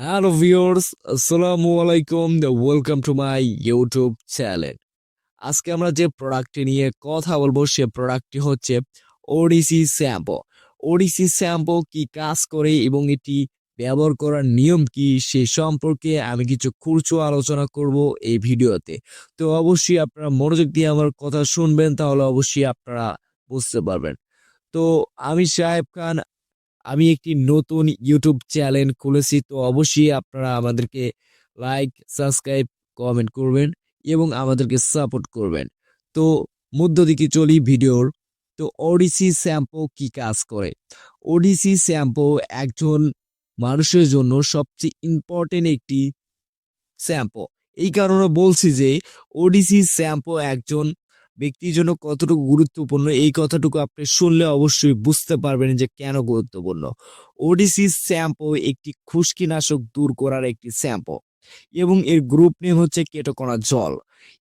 Hello viewers আসসালামু আলাইকুম welcome to my YouTube channel আজকে আমরা যে প্রোডাক্টটি নিয়ে কথা বলব, সে প্রোডাক্টটি হচ্ছে ওডিসি শ্যাম্পু ওডিসি শ্যাম্পু কি কাজ করে এবং এটি ব্যবহার করার নিয়ম কি, সে সম্পর্কে আমি কিছু খুরচো আলোচনা করব এই ভিডিওতে। তো অবশ্যই আপনারা মনোযোগ দিয়ে আমার কথা শুনবেন, তাহলে অবশ্যই আপনারা বুঝতে পারবেন। তো আমি সাহেব খান আমি একটি নতুন ইউটিউব চ্যানেল খুলেছি, তো অবশ্যই আপনারা আমাদেরকে লাইক সাবস্ক্রাইব কমেন্ট করবেন এবং আমাদেরকে সাপোর্ট করবেন। তো মধ্য দিকে চলি ভিডিওর তো ওডিসি শ্যাম্পু কি কাজ করে? ওডিসি শ্যাম্পু একজন মানুষের জন্য সবচেয়ে ইম্পর্টেন্ট একটি শ্যাম্পু এই কারণে বলছি যে ওডিসি শ্যাম্পু একজন ব্যক্তির জন্য কতটুকু গুরুত্বপূর্ণ, এই কথাটুকু আপনি শুনলে অবশ্যই বুঝতে পারবেন যে কেন গুরুত্বপূর্ণ। ওডিসি শ্যাম্পু একটি খুশকিনাশক দূর করার একটি শ্যাম্পু এবং এর গ্রুপ নেম হচ্ছে কেটোকণা জল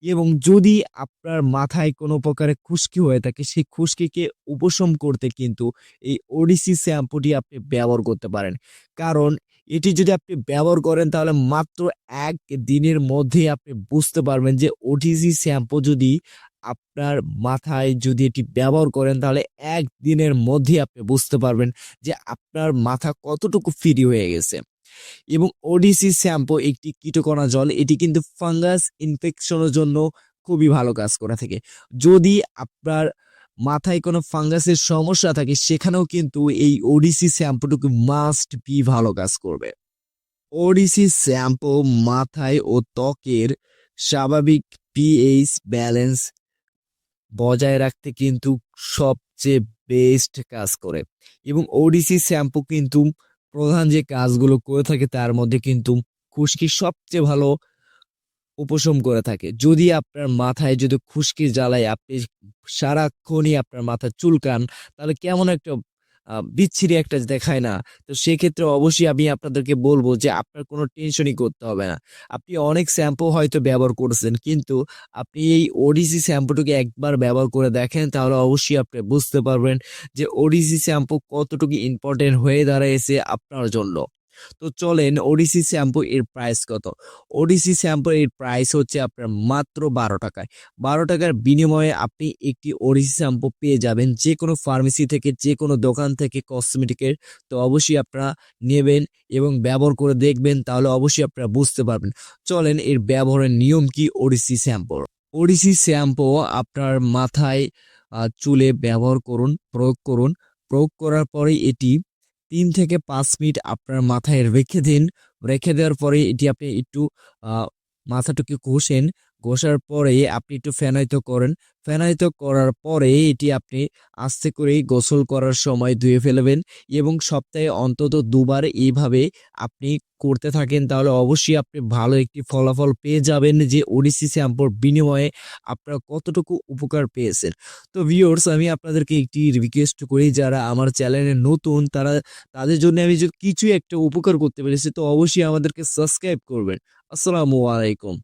এবং যদি আপনার মাথায় কোনো প্রকারে খুশকি হয়ে থাকে, সেই খুশকিকে উপশম করতে কিন্তু এই ওডিসি শ্যাম্পুটি আপনি ব্যবহার করতে পারেন। কারণ এটি যদি আপনি ব্যবহার করেন, তাহলে মাত্র এক দিনের মধ্যে আপনি বুঝতে পারবেন যে ওডিসি শ্যাম্পু যদি আপনার মাথায় যদি এটি ব্যবহার করেন, তাহলে একদিনের মধ্যে আপনি বুঝতে পারবেন যে আপনার মাথা কতটুকু ফ্রি হয়ে গেছে। এবং ওডিসি শ্যাম্পু, একটি কীটকণা জল, এটি কিন্তু ফাঙ্গাস ইনফেকশনের জন্য খুবই ভালো কাজ করে থাকে। যদি আপনার মাথায় কোনো ফাঙ্গাসের সমস্যা থাকে, সেখানেও কিন্তু এই ওডিসি শ্যাম্পুটুকু মাস্ট বি ভালো কাজ করবে। ওডিসি শ্যাম্পু মাথায় ও ত্বকের স্বাভাবিক পিএইচ ব্যালেন্স বজায় রাখতে কিন্তু সবচেয়ে বেস্ট কাজ করে। এবং ওডিসি শ্যাম্পু কিন্তু প্রধান যে কাজগুলো করে থাকে তার মধ্যে কিন্তু খুশকি সবচেয়ে ভালো উপশম করে থাকে। যদি আপনার মাথায় যদি খুশকি জ্বালায় আপনি সারাক্ষণই আপনার মাথা চুলকান, তাহলে কেমন একটা বিচ্ছিরি একটা দেখায় না। তো সেক্ষেত্রে অবশ্যই আমি আপনাদেরকে বলব যে আপনার কোনো টেনশনই করতে হবে না। আপনি অনেক শ্যাম্পু হয়তো ব্যবহার করছেন, কিন্তু আপনি এই ওডিসি শ্যাম্পুটাকে একবার ব্যবহার করে দেখেন, তাহলে অবশ্যই আপনি বুঝতে পারবেন যে ওডিসি শ্যাম্পু কতটুকু ইম্পর্টেন্ট হয়ে দাঁড়িয়েছে আপনার জন্য। তো চলেন ওডিসি শ্যাম্পু এর প্রাইস কত? ওডিসি শ্যাম্পু এর প্রাইস হচ্ছে আপনার মাত্র বারো টাকায়। বারো টাকার বিনিময়ে আপনি একটি ওডিসি শ্যাম্পু পেয়ে যাবেন যে কোনো ফার্মেসি থেকে যে কোনো দোকান থেকে কসমেটিকের তো অবশ্যই আপনারা নেবেন এবং ব্যবহার করে দেখবেন, তাহলে অবশ্যই আপনারা বুঝতে পারবেন। চলেন এর ব্যবহারের নিয়ম কি ওডিসি শ্যাম্পুর ওডিসি শ্যাম্পু আপনার মাথায় চুলে ব্যবহার করুন, প্রয়োগ করুন। প্রয়োগ করার পরে এটি তিন থেকে পাঁচ মিনিট আপনার মাথায় রেখে দিন। রেখে দেওয়ার পরে এটি আপনি একটু মাথাটুকু ঘষেন। ঘষার পরে আপনি একটু ফেনায়িত করেন। ফেনায়িত করার পরে এটি আপনি আস্তে করে গোসল করার সময় ধুয়ে ফেলবেন এবং সপ্তাহে অন্তত দুবার এইভাবে আপনি করতে থাকেন তাহলে অবশ্যই আপনি ভালো একটি ফলাফল পেয়ে যাবেন যে ওডিসি শ্যাম্পুর বিনিময়ে আপনারা কতটুকু উপকার পেয়েছেন। তো ভিউয়ার্স, আমি আপনাদেরকে একটি রিকোয়েস্ট করি, যারা আমার চ্যানেলে নতুন, তারা তাদের জন্য আমি যদি কিছু একটা উপকার করতে পেরেছি, তো অবশ্যই আমাদেরকে সাবস্ক্রাইব করবেন। আসসালামু আলাইকুম।